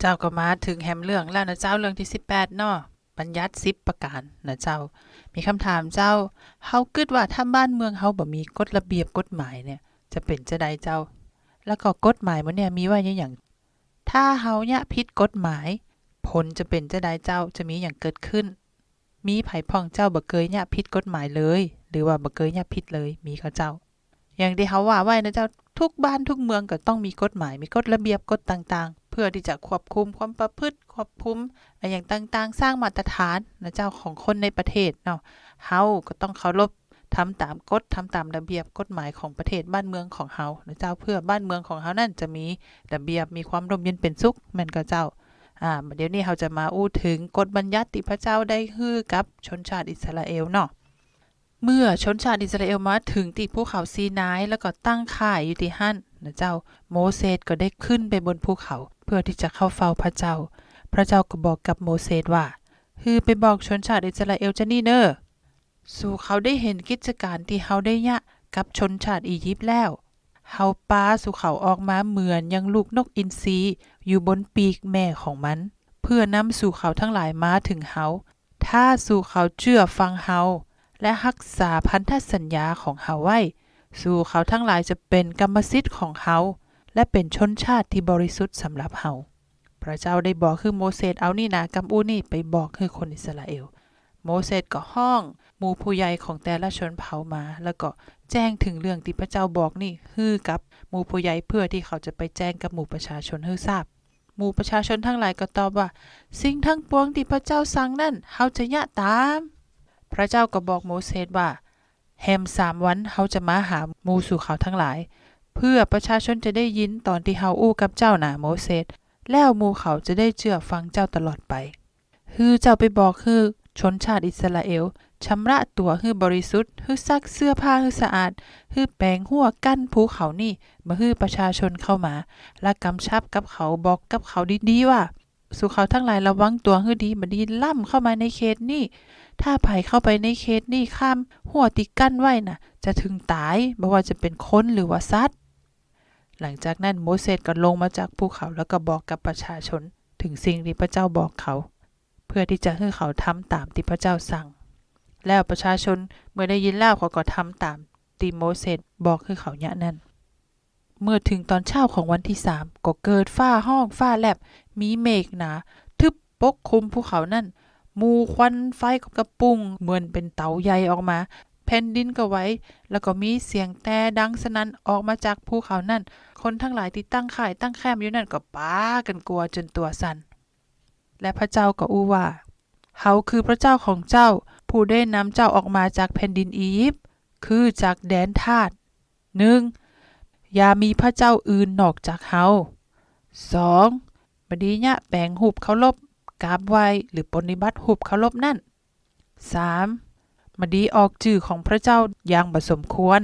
เจ้าก็มาถึงแหมเรื่องแล้วนะเจ้าเรื่องที่ 18เนาะบัญญัติ10ประการนะเจ้า มีคำถามเจ้าเฮาคิดว่าถ้าบ้านเมืองเฮาบ่มีกฎระเบียบกฎหมายเนี่ย จะเป็นจะใดเจ้า แล้วก็กฎหมายมันเนี่ยมีไว้ในหยังถ้าเฮาเนี่ยผิดกฎหมาย ผลจะเป็นจะใดเจ้าจะมีอย่างเกิดขึ้น มีไผพ่องเจ้าบ่เคยเนี่ยผิดกฎหมายเลย หรือว่าบ่เคยเนี่ยผิดเลยมีเขาเจ้า อย่างที่เขาว่าไว้นะเจ้าทุกบ้านทุกเมืองก็ต้องมีกฎหมายมีกฎระเบียบกฎต่าง เพื่อที่จะควบคุมความประพฤติควบคุมอะไรอย่างต่างๆ สร้างมาตรฐานนะเจ้าของคนในประเทศเนาะเฮาก็ต้องเคารพทำตามกฎทำตามระเบียบกฎหมายของประเทศบ้านเมืองของเฮานะเจ้าเพื่อบ้านเมืองของเฮานั่นจะมีระเบียบมีความร่มเย็นเป็นสุขแม่นก็เจ้าอ่าเดี๋ยวนี้เราจะมาอู้ถึงกฎบัญญัติที่พระเจ้าได้ฮื้อกับชนชาติอิสราเอลเนาะเมื่อชนชาติอิสราเอลมาถึงที่ภูเขาซีนายแล้วก็ตั้งค่ายอยู่ที่หั่นนะเจ้าโมเสสก็ได้ขึ้นไปบนภูเขา พื่อที่จะเข้าเฝ้าพระเจ้า พระเจ้าก็บอกกับโมเสสว่า คือไปบอกชนชาติอิสราเอลจะนี่เนอสู่เขาได้เห็นกิจการที่เขาได้ยะกับชนชาติอียิปต์แล้วเฮาปาสู่เขาออกมาเหมือนยังลูกนกอินทรีอยู่บนปีกแม่ของมัน เพื่อนำสู่เขาทั้งหลายมาถึงเฮาถ้าสู่เขาเชื่อฟังเฮาและรักษาพันธสัญญาของเฮาไว้ สู่เขาทั้งหลายจะเป็นกรรมสิทธิ์ของเฮา และเป็นชนชาติที่บริสุทธิ์สำหรับเฮาพระเจ้าได้บอกคือโมเสสเอานี่นากำอูนี่ไปบอกคือคนอิสราเอล โมเสสก็ห้องหมู่ผู้ใหญ่ของแต่ละชนเผ่ามา แล้วก็แจ้งถึงเรื่องที่พระเจ้าบอกนี่ฮือกับหมู่ผู้ใหญ่เพื่อที่เขาจะไปแจ้งกับหมู่ประชาชนให้ทราบ หมู่ประชาชนทั้งหลายก็ตอบว่า สิ่งทั้งปวงที่พระเจ้าสั่งนั่นเฮาจะยะตาม พระเจ้าก็บอกโมเสสว่าแฮมสามวันเขาจะมาหาหมูสู่เขาทั้งหลาย เพื่อประชาชนจะได้ยินตอนที่เฮาอู้กับเจ้านาโมเสสแล้วหมูเขาจะได้เชื่อฟังเจ้าตลอดไป คือเจ้าไปบอกคือชนชาติอิสราเอลชำระตัวคือบริสุทธิ์คือซักเสื้อผ้าคือสะอาดคือแปลงหัวกั้นภูเขานี่มาคือประชาชนเข้ามา และกำชับกับเขาบอกกับเขาดีๆว่าสู่เขาทั้งหลายระวังตัวคือดีบดีล่ำเข้ามาในเขตนี่ถ้าไผเข้าไปในเขตนี่ข้ามหัวติกั้นไว้น่ะ จะถึงตายบ่ว่าจะเป็นคนหรือว่าสัตว์ หลังจากนั้นโมเสสก็ลงมาจากภูเขาแล้วก็บอกกับประชาชน ถึงสิ่งที่พระเจ้าบอกเขา เพื่อที่จะให้เขาทำตามที่พระเจ้าสั่ง แล้วประชาชนเมื่อได้ยินแล้วเขาก็ทำตามที่โมเสสบอกให้เขาเนี่ยนั่นเมื่อถึงตอนเช้าของวันที่สามก็เกิดฟ้าห้องฟ้าแลบ มีเมฆหนา ทึบปกคลุมภูเขานั่น มูควันไฟกระปุงเหมือนเป็นเตาใหญ่ออกมา ผ่นดินก็ไหว้ แล้วก็มีเสียงแต่ดังสนั่นออกมาจากภูเขานั่น คนทั้งหลายที่ตั้งข่ายตั้งแคมป์อยู่นั่นก็ป้ากันกลัวจนตัวสั่น และพระเจ้าก็อู้ว่าเฮาคือพระเจ้าของเจ้า ผู้ได้นำเจ้าออกมาจากแผ่นดินอียิปต์ คือจากแดนทาสหนึ่งอย่ามีพระเจ้าอื่นนอกจากเฮาสองบดีเนี่ยแปลงหุบเคารพกราบไว้หรือปฏิบัติหุบเคารพนั่น 3. มาดีออกจื่อของพระเจ้าอย่างบสมควร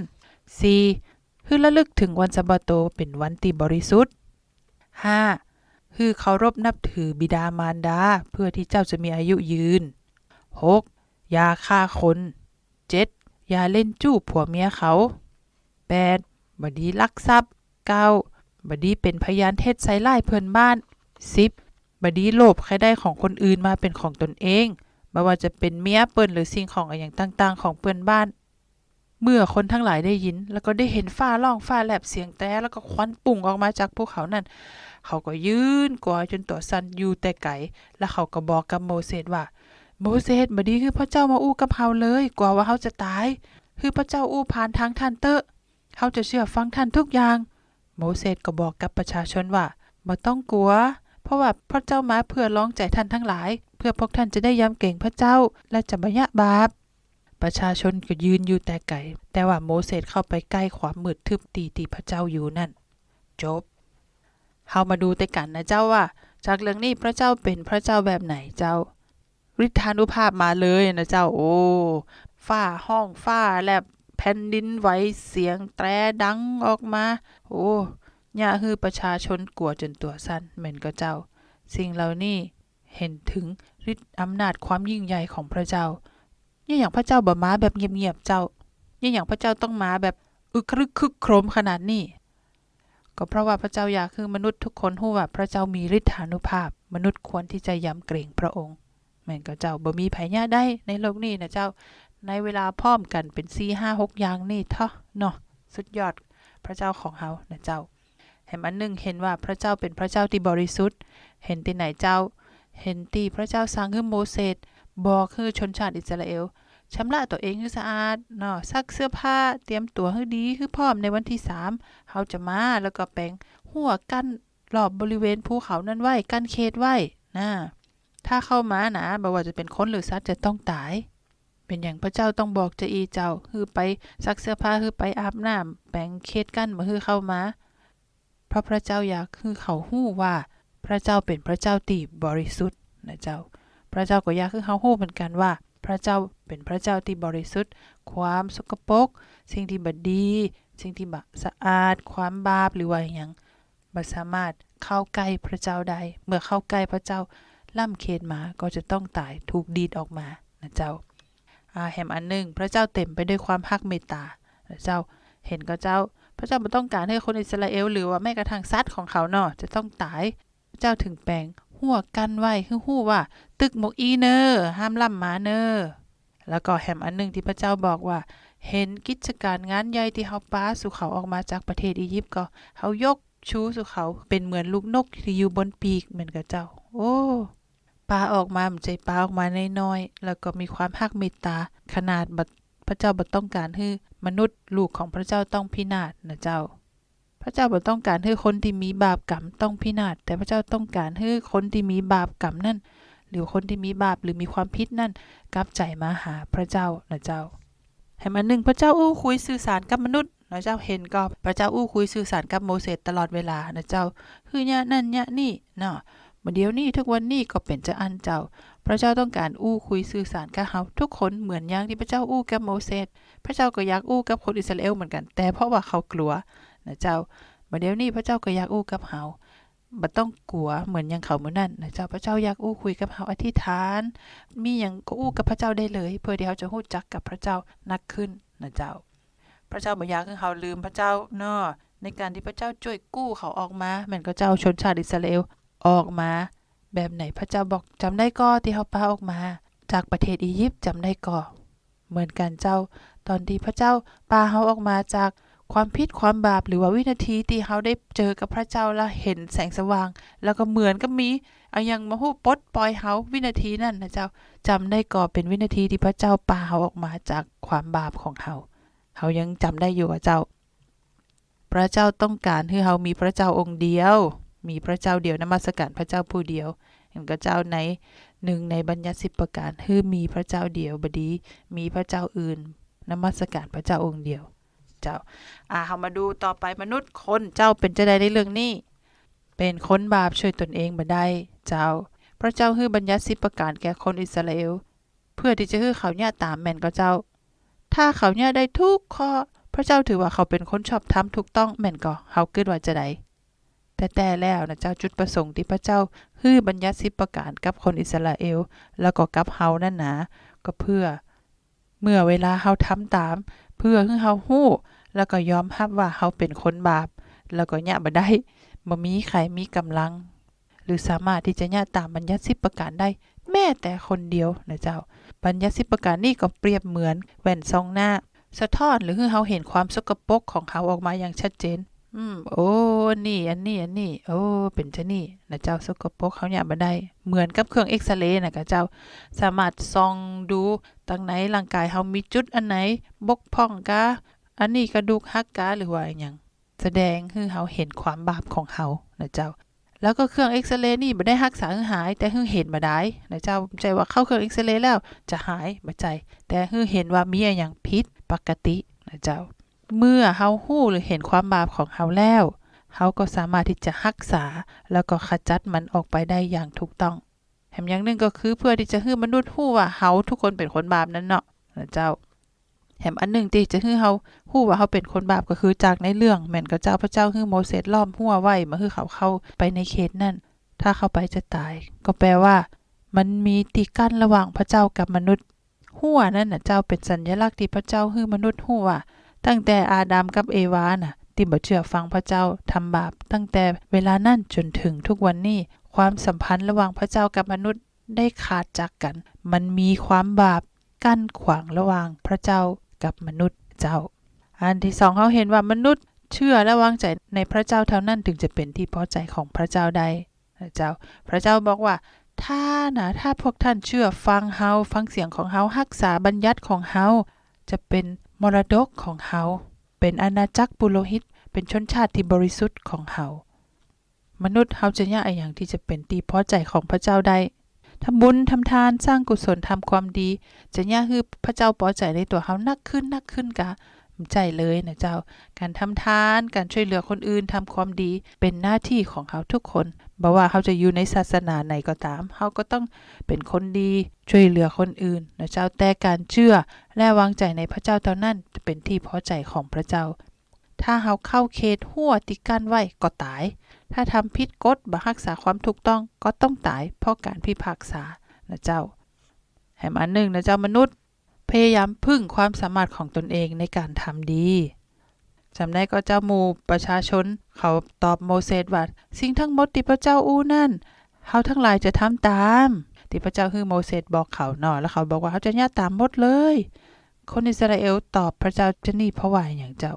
4. คือระลึกถึงวันสะบาโตเป็นวันที่บริสุทธิ์ 5. คือเคารพนับถือบิดามารดาเพื่อที่เจ้าจะมีอายุยืน 6. อย่าฆ่าคน 7. อย่าเล่นจู้ผัวเมียเขา 8. บดีลักทรัพย์ 9. บดีเป็นพยานเท็จใส่ร้ายเพื่อนบ้าน 10. บดีโลภใครได้ของคนอื่นมาเป็นของตนเอง ไม่ว่าจะเป็นเมียเปิ้นหรือสิ่งของอะไรอย่างต่าง ๆ ของเพื่อนบ้าน เมื่อคนทั้งหลายได้ยิน แล้วก็ได้เห็นฟ้าร้องฟ้าแลบเสียงแต่แล้วก็ควันปุ่งออกมาจากภูเขานั่น เขาก็ยืนกลัวจนตัวสั่นอยู่แต่ไกลแล้วเขาก็บอกกับโมเสสว่า โมเสสบดีคือพระเจ้ามาอู้กับเฮาเลยกลัวว่าเฮาจะตาย คือพระเจ้าอู้ผ่านทางท่านเตอะเฮาจะเชื่อฟังท่านทุกอย่าง โมเสสก็บอกกับประชาชนว่าบ่ต้องกลัว เพราะว่าพระเจ้ามาเพื่อลองใจท่านทั้งหลายเพื่อพวกท่านจะได้ยำเก่งพระเจ้าและจะบ่ยะบาป ประชาชนก็ยืนอยู่แต่ไกลแต่ว่าโมเสสเข้าไปใกล้ความมืดทึบตีที่พระเจ้าอยู่นั่น จบเฮามาดูแต่กันนะเจ้าว่า จากเรื่องนี้พระเจ้าเป็นพระเจ้าแบบไหนเจ้าฤทธานุภาพมาเลยนะเจ้าโอ้ฟ้าห้องฟ้าแลบแผ่นดินไหวเสียงแตรดังออกมา โอ้ย่าฮือประชาชนกลัวจนตัวสั้นเหม็นก็เจ้า สิ่งเหล่านี้ เห็นถึงฤทธิ์อำนาจความยิ่งใหญ่ของพระเจ้านี่อย่างพระเจ้าบ่มาแบบเงียบๆเจ้านี่อย่างพระเจ้าต้องมาแบบอึกครึกคึกโครมขนาดนี้ ก็เพราะว่าพระเจ้าอยากคือมนุษย์ทุกคนรู้ว่าพระเจ้ามีฤทธานุภาพ มนุษย์ควรที่จะยำเกรงพระองค์แม่นก็เจ้าบ่มีไผญาได้ในโลกนี้นะเจ้า ในเวลาพร้อมกันเป็น4 5 6อย่างนี่เถาะเนาะสุดยอดพระเจ้าของเฮานะเจ้าแห่งอันหนึงเห็นว่าพระเจ้าเป็นพระเจ้าที่บริสุทธิ์ เห็นที่ไหนเจ้า เห็นที่พระเจ้าสั่งให้โมเสสบอกคือชนชาติอิสราเอลชำระตัวเองให้สะอาดเนาะซักเสื้อผ้าเตรียมตัวให้ดีคือพร้อมในวันที่3เฮาจะมาแล้วก็แปลงหัวกั้นรอบบริเวณภูเขานั้นไว้กั้นเขตไว้นะถ้าเข้ามานะบ่ว่าจะเป็นคนหรือสัตว์จะต้องตาย เป็นอย่างพระเจ้าต้องบอกจะอีเจ้าคือไปซักเสื้อผ้าคือไปอาบน้ำแปลงเขตกั้นบ่คือเข้ามา เพราะพระเจ้าอยากคือเขาฮู้ว่า พระเจ้าเป็นพระเจ้าที่บริสุทธิ์นะเจ้า พระเจ้าก็ยากคือเขาฮู้เหมือนกันว่า พระเจ้าเป็นพระเจ้าที่บริสุทธิ์ ความสกปรกสิ่งที่บดี สิ่งที่บสะอาด ความบาปหรือว่าอหยังบ่สามารถเข้าใกล้พระเจ้าได้เมื่อเข้าใกล้พระเจ้าล่ำเขตมาก็จะต้องตายถูกดีดออกมานะเจ้าอาแหมอันหนึ่งพระเจ้าเต็มไปด้วยความฮักเมตตาพระเจ้าเห็นก็เจ้า พระเจ้าบ่ต้องการให้คนอิสราเอลหรือว่าแม้กระทั่งสัตว์ของเขาเนาะจะต้องตาย เจ้าถึงแปลงหัวกันไว้คือฮู้ว่า ตึกหมกอีเนอร์ห้ามล่ำหมาเนอร์แล้วก็แหมอันหนึงที่พระเจ้าบอกว่า เห็นกิจการงานใหญ่ที่เฮาป้าสู่เขาออกมาจากประเทศอียิปต์ก็เฮายกชูสู่เขาเป็นเหมือนลูกนกที่อยู่บนปีกเหมือนกับเจ้า โอ้ปลาออกมามันใจปลาออกมาน้อยๆแล้วก็มีความฮักเมตตา ขนาดบัดพระเจ้าบ่ต้องการให้มนุษย์ลูกของพระเจ้าต้องพินาศนะเจ้า ระเจ้าบ่ต้องการให้คนที่มีบาปกรรมต้องพินาศแต่พระเจ้าต้องการให้คนที่มีบาปกรรมนั่นหรือคนที่มีบาปหรือมีความผิดนั่นกลับใจมาหาพระเจ้านะเจ้า ให้มันหนึ่งพระเจ้าอู้คุยสื่อสารกับมนุษย์นะเจ้าเห็นก็พระเจ้าอู้คุยสื่อสารกับโมเสสตลอดเวลานะเจ้า คือเนี่ยนั่นเนี่ยนี่เนาะมาเดี๋ยวนี้ทุกวันนี้ก็เป็นจะอันเจ้า พระเจ้าต้องการอู้คุยสื่อสารกับเฮาทุกคนเหมือนอย่างที่พระเจ้าอู้กับโมเสส พระเจ้าก็อยากอู้กับคนอิสราเอลเหมือนกัน แต่เพราะว่าเขากลัว นะเจ้ามาเดี๋ยวนี้พระเจ้าก็อยากอู้กับเฮาบ่ต้องกลัวเหมือนอย่างเขาเหมือนนั่นนะเจ้าพระเจ้าอยากอู้คุยกับเฮาอธิษฐาน มีหยังก็อู้กับพระเจ้าได้เลย เพื่อที่เฮาจะรู้จักกับพระเจ้านักขึ้นนะเจ้า พระเจ้าบ่อยากให้เฮาลืมพระเจ้าเนาะในการที่พระเจ้าช่วยกู้เขาออกมาแม่นก็เจ้าชนชาติอิสราเอลออกมา แบบไหนพระเจ้าบอกจำได้ก็ที่เฮาพาออกมา จากประเทศอียิปต์จำได้ก็เหมือนกันเจ้า ตอนที่พระเจ้าพาเฮาออกมาจาก ความผิดความบาปหรือว่าวินาทีที่เฮาได้เจอกับพระเจ้าแล้วเห็นแสงสว่าง แล้วก็เหมือนกับมีเอายังมาฮู้ปลดปล่อยเฮาวินาทีนั้นนะเจ้าจำได้ก็เป็นวินาทีที่พระเจ้าพาเฮาออกมาจากความบาปของเฮาเฮายังจำได้อยู่ว่าเจ้า พระเจ้าต้องการให้เฮามีพระเจ้าองค์เดียว มีพระเจ้าเดียวนมัสการพระเจ้าผู้เดียวเห็นกับเจ้าในหนึ่งในบัญญัติสิบประการคือมีพระเจ้าเดียวบดี มีพระเจ้าอื่นนมัสการพระเจ้าองค์เดียว เจ้า อ่าเฮามาดูต่อไปมนุษย์คนเจ้าเป็นจะได้ในเรื่องนี้ เป็นคนบาปช่วยตนเองบ่ได้เจ้า พระเจ้าฮื้อบัญญัติสิบประการแก่คนอิสราเอล เพื่อที่จะฮื้อเขาเนี่ยตามแม่นก็เจ้า ถ้าเขาเนี่ยได้ทุกข้อ พระเจ้าถือว่าเขาเป็นคนชอบธรรมถูกต้องแม่นก็เฮาคิดว่าจะได้แต่แต่แล้วนะเจ้าจุดประสงค์ที่พระเจ้าฮื้อบัญญัติสิบประการกับคนอิสราเอล แล้วก็กับเฮานั่นนะก็เพื่อ เมื่อเวลาเฮาทำตาม เพื่อให้เขาหู้ แล้วก็ยอมรับว่าเขาเป็นคนบาป แล้วก็ยะบ่ได้บ่มีใครมีกำลัง หรือสามารถที่จะยะตามบัญญัติสิบประการได้ แม้แต่คนเดียวนะเจ้า บัญญัติสิบประการนี่ก็เปรียบเหมือนแว่นซองหน้า สะท้อนหรือให้เขาเห็นความสกปรกของเขาออกมาอย่างชัดเจน อืม โอ้อันนี่ อันนี้ อันนี้ โอ้ เป็นจะนี่นะเจ้าสกปรกเขาเนี่ยบ่ได้ เหมือนกับเครื่องเอ็กซเรย์นะกะเจ้า สามารถส่องดูตั้งไหนร่างกายเฮามีจุดอันไหน บกพร่องกะ อันนี้กระดูกหักกะหรือว่าอหยังแสดงให้เฮาเห็นความบาปของเฮานะเจ้า แล้วก็เครื่องเอ็กซเรย์นี่บ่ได้รักษาหาย แต่ให้เห็นบ่ได้นะเจ้าใจว่าเข้าเครื่องเอ็กซเรย์แล้วจะหายบ่ใจ แต่ให้เห็นว่ามีอะหยังผิดปกตินะเจ้า เมื่อเฮาฮู้หรือเห็นความบาปของเฮาแล้วเฮาก็สามารถที่จะรักษา แล้วก็ขจัดมันออกไปได้อย่างถูกต้อง แถมอย่างหนึ่งก็คือเพื่อที่จะให้มนุษย์ฮู้ว่าเฮาทุกคนเป็นคนบาปนั่นเนาะนะเจ้าแถมอันหนึ่งที่จะให้เฮาฮู้ว่าเฮาเป็นคนบาปก็คือจากในเรื่องแม่นกับเจ้าพระเจ้าให้โมเสสล้อมหัวไว้มาให้เขาเข้าไปในเขตนั่น ถ้าเข้าไปจะตาย ก็แปลว่า มันมีตีกั้นระหว่างพระเจ้ากับมนุษย์หัวนั่นน่ะเจ้าเป็นสัญลักษณ์ที่พระเจ้าให้มนุษย์ฮู้ว่า ตั้งแต่อาดัมกับเอวาน่ะ ที่บ่เชื่อฟังพระเจ้าทำบาป ตั้งแต่เวลานั้นจนถึงทุกวันนี้ ความสัมพันธ์ระหว่างพระเจ้ากับมนุษย์ได้ขาดจากกัน มันมีความบาปกั้นขวางระหว่างพระเจ้ากับมนุษย์เจ้า อันที่สองเขาเห็นว่ามนุษย์เชื่อและวางใจในพระเจ้าเท่านั้นถึงจะเป็นที่พอใจของพระเจ้าได้เจ้า พระเจ้าบอกว่า ถ้านะถ้าพวกท่านเชื่อฟังเฮาฟังเสียงของเฮารักษาบัญญัติของเฮาจะเป็น มรดกของเฮาเป็นอาณาจักรปุโรหิต เป็นชนชาติที่บริสุทธิ์ของเฮามนุษย์เฮาจะยากอะไรอย่างที่จะเป็นที่พอใจของพระเจ้าได้ทำบุญทำทานสร้างกุศลทำความดี จะยากคือพระเจ้าพอใจในตัวเฮานักขึ้นนักขึ้นกะใจเลยนะเจ้า การทำทาน การช่วยเหลือคนอื่นทำความดีเป็นหน้าที่ของเขาทุกคน บ่ว่าเขาจะอยู่ในศาสนาไหนก็ตามเขาก็ต้องเป็นคนดีช่วยเหลือคนอื่นนะเจ้าแต่การเชื่อและวางใจในพระเจ้าเท่านั้นจะเป็นที่พอใจของพระเจ้า ถ้าเขาเข้าเขตหัวติกันไว้ก็ตาย ถ้าทำผิดกฎบรักษาความถูกต้องก็ต้องตาย เพราะการพิพากษานะเจ้าแห่งอันหนึ่งนะเจ้ามนุษย์ พยายามพึ่งความสามารถของตนเองในการทำดี จำได้ก็เจ้าหมู่ประชาชน เขาตอบโมเสสว่าสิ่งทั้งหมดที่พระเจ้าอู้นั่นเฮาทั้งหลายจะทำตาม ที่พระเจ้าคือโมเสสบอกเขาเนาะแล้วเขาบอกว่าเขาจะย่าตามหมดเลย คนอิสราเอลตอบพระเจ้าจะนี่พระว่าอย่างเจ้า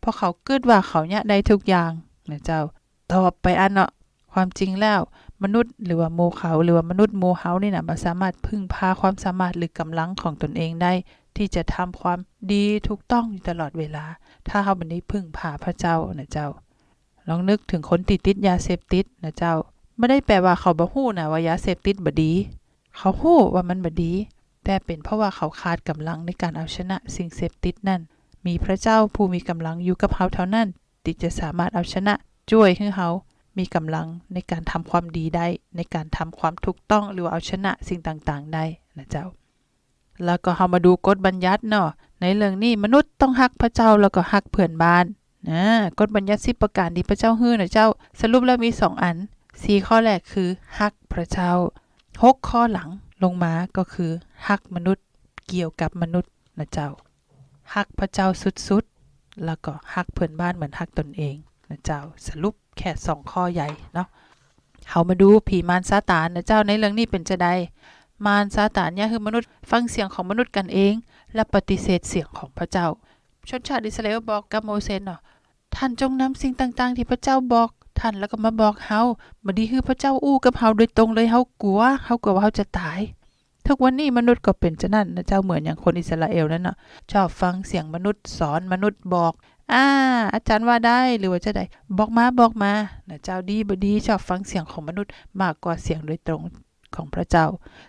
เพราะเขาเกิดว่าเขาเนี่ยได้ทุกอย่างนะเจ้า ตอบไปอันเนาะความจริงแล้ว มนุษย์หรือว่าโมเขาหรือว่ามนุษย์โมเฮานี่นะมันสามารถพึ่งพาความสามารถหรือกำลังของตนเองได้ ที่จะทำความดีถูกต้องอยู่ตลอดเวลา ถ้าเขาบันนี้พึ่งพาพระเจ้านะเจ้า ลองนึกถึงคนติดติดยาเสพติดนะเจ้าไม่ได้แปลว่าเขาบ่ฮู้นะว่ายาเสพติดบ่ดี เขาฮู้ว่ามันบ่ดี แต่เป็นเพราะว่าเขาขาดกำลังในการเอาชนะสิ่งเสพติดนั่น มีพระเจ้าผู้มีกำลังอยู่กับเขาเท่านั้นที่จะสามารถเอาชนะช่วยให้เขามีกำลังในการทำความดีได้ ในการทำความถูกต้องหรือเอาชนะสิ่งต่างๆ ได้นะเจ้า แล้วก็เฮามาดูกฎบัญญัติเนาะในเรื่องนี้มนุษย์ต้องฮักพระเจ้าแล้วก็ฮักเพื่อนบ้านนะกฎบัญญัติ10ประการที่พระเจ้าฮื้อนะเจ้า สรุปแล้วมี 2 อัน 4 ข้อแรกคือฮักพระเจ้า 6 ข้อหลังลงมาก็คือฮักมนุษย์เกี่ยวกับมนุษย์นะเจ้าฮักพระเจ้าสุดๆ แล้วก็ฮักเพื่อนบ้านเหมือนฮักตนเองนะเจ้าสรุปแค่2ข้อใหญ่เนาะเฮามาดูผีมารซาตานนะเจ้าในเรื่องนี้เป็นจะใด มารซาตานเนี่ยคือมนุษย์ฟังเสียงของมนุษย์กันเอง และปฏิเสธเสียงของพระเจ้า ชนชาติอิสราเอลบอกกับโมเสสเนาะท่านจงนำสิ่งต่างๆ ที่พระเจ้าบอกท่านแล้วก็มาบอกเฮาบ่ดีคือพระเจ้าอู้กับเฮาโดยตรงเลยเฮากลัวเฮากลัวว่าเฮาจะตาย ทุกวันนี้มนุษย์ก็เป็นจะนั่นนะเจ้าเหมือนอย่างคนอิสราเอลนั่นน่ะชอบฟังเสียงมนุษย์สอนมนุษย์บอกอ่าอาจารย์ว่าได้หรือว่าจะได้บอกมาบอกมานะเจ้าดีบดีชอบฟังเสียงของมนุษย์มากกว่าเสียงโดยตรง ของพระเจ้า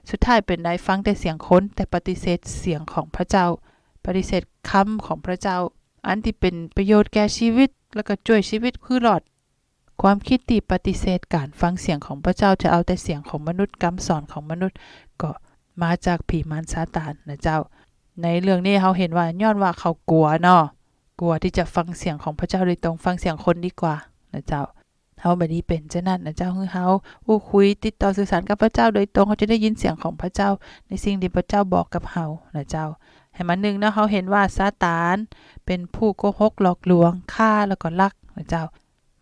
สุดท้ายเป็นได้ฟังแต่เสียงคนแต่ปฏิเสธเสียงของพระเจ้า ปฏิเสธคำของพระเจ้า อันที่เป็นประโยชน์แก่ชีวิต แล้วก็ช่วยชีวิตคือหลอด ความคิดที่ปฏิเสธการฟังเสียงของพระเจ้าจะเอาแต่เสียงของมนุษย์คำสอนของมนุษย์ ก็มาจากผีมารซาตานนะเจ้า ในเรื่องนี้เราเห็นว่าย้อนว่าเขากลัวเนาะกลัวที่จะฟังเสียงของพระเจ้าโดยตรงฟังเสียงคนดีกว่านะเจ้า เฮาบัดนี้เป็นเช่นนั้นนะเจ้าคือเฮาอู้คุยติดต่อสื่อสารกับพระเจ้าโดยตรงเขาจะได้ยินเสียงของพระเจ้า ในสิ่งที่พระเจ้าบอกกับเฮานะเจ้าให้มันหนึ่งเนาะเขาเห็นว่าซาตานเป็นผู้โกหกหลอกลวงฆ่าแล้วก็ลักนะเจ้า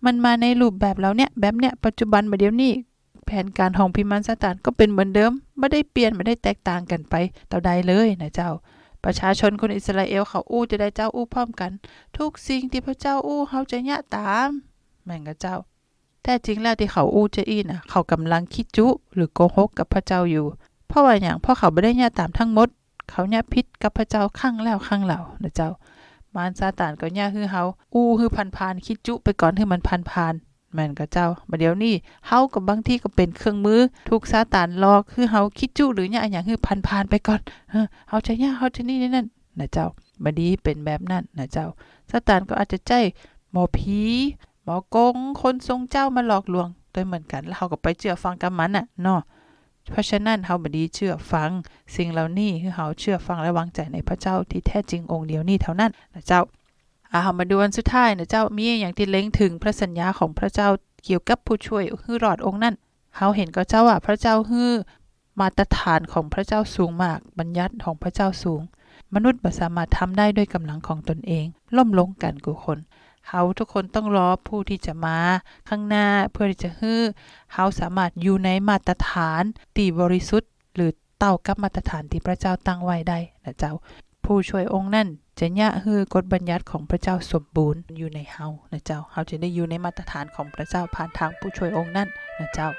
มันมาในรูปแบบเราเนี่ยแบบเนี้ยปัจจุบันบัดเดี๋ยวนี้แผนการของพิมานซาตานก็เป็นเหมือนเดิมไม่ได้เปลี่ยนไม่ได้แตกต่างกันไปต่อใดเลยนะเจ้า ประชาชนคนอิสราเอลเขาอู้จะได้เจ้าอู้พร้อมกัน ทุกสิ่งที่พระเจ้าอู้เขาจะยะตามแม่งกับเจ้า แต่จริงแล้วที่เขาอู้จอีน่ะ เขากำลังคิดจุหรือโกหกกับพระเจ้าอยู่ เพราะว่าอย่างพราะเขาไม่ได้ยะตามทั้งหมด เขาเนี่ยพิษกับพระเจ้าข้างแล้วข้างเหล่านะเจ้ามารซาตานก็ย่าคือเฮาอู้คือพันพานคิดจุไปก่อนให้มันพันพานแม่นก็เจ้าบัดเดี๋ยวนี้เฮากับบางที่ก็เป็นเครื่องมือถูกซาตานหลอกคือเฮาคิดจุหรือเนี่ยอย่างคือพันพานไปก่อนเออเฮาจะย่าเฮาจะนี่นี่นั่นนะเจ้าบัดนี้เป็นแบบนั้นนะเจ้าซาตานก็อาจจะใจหมอผี หมอกงคนทรงเจ้ามาหลอกลวงโดยเหมือนกันแล้วเฮาก็ไปเชื่อฟังกับมันน่ะเนาะเพราะฉะนั้นเฮาบดีเชื่อฟัง สิ่งเหล่านี้คือเฮาเชื่อฟังและวางใจในพระเจ้าที่แท้จริงองค์เดียวนี้เท่านั้นนะเจ้าอาเรามาดูอันสุดท้ายนะเจ้ามีอย่างที่เล็งถึงพระสัญญาของพระเจ้าเกี่ยวกับผู้ช่วยฮือรอดองค์นั้นเขาเห็นก็เจ้าว่าพระเจ้าฮือมาตรฐานของพระเจ้าสูงมาก บัญญัติของพระเจ้าสูง มนุษย์บ่สามารถทำได้ด้วยกำลังของตนเอง ล่มลงกันกูคน เขาทุกคนต้องรอผู้ที่จะมา ข้างหน้าเพื่อที่จะให้เขาสามารถอยู่ในมาตรฐานที่บริสุทธิ์ หรือเต่ากับมาตรฐานที่พระเจ้าตั้งไว้ได้นะเจ้า ผู้ช่วยองค์นั่นจะยะฮือกฎบัญญัติของพระเจ้าสมบูรณ์อยู่ในเฮานะเจ้าเฮาจะได้อยู่ในมาตรฐานของพระเจ้าผ่านทางผู้ช่วยองค์นั่นนะเจ้า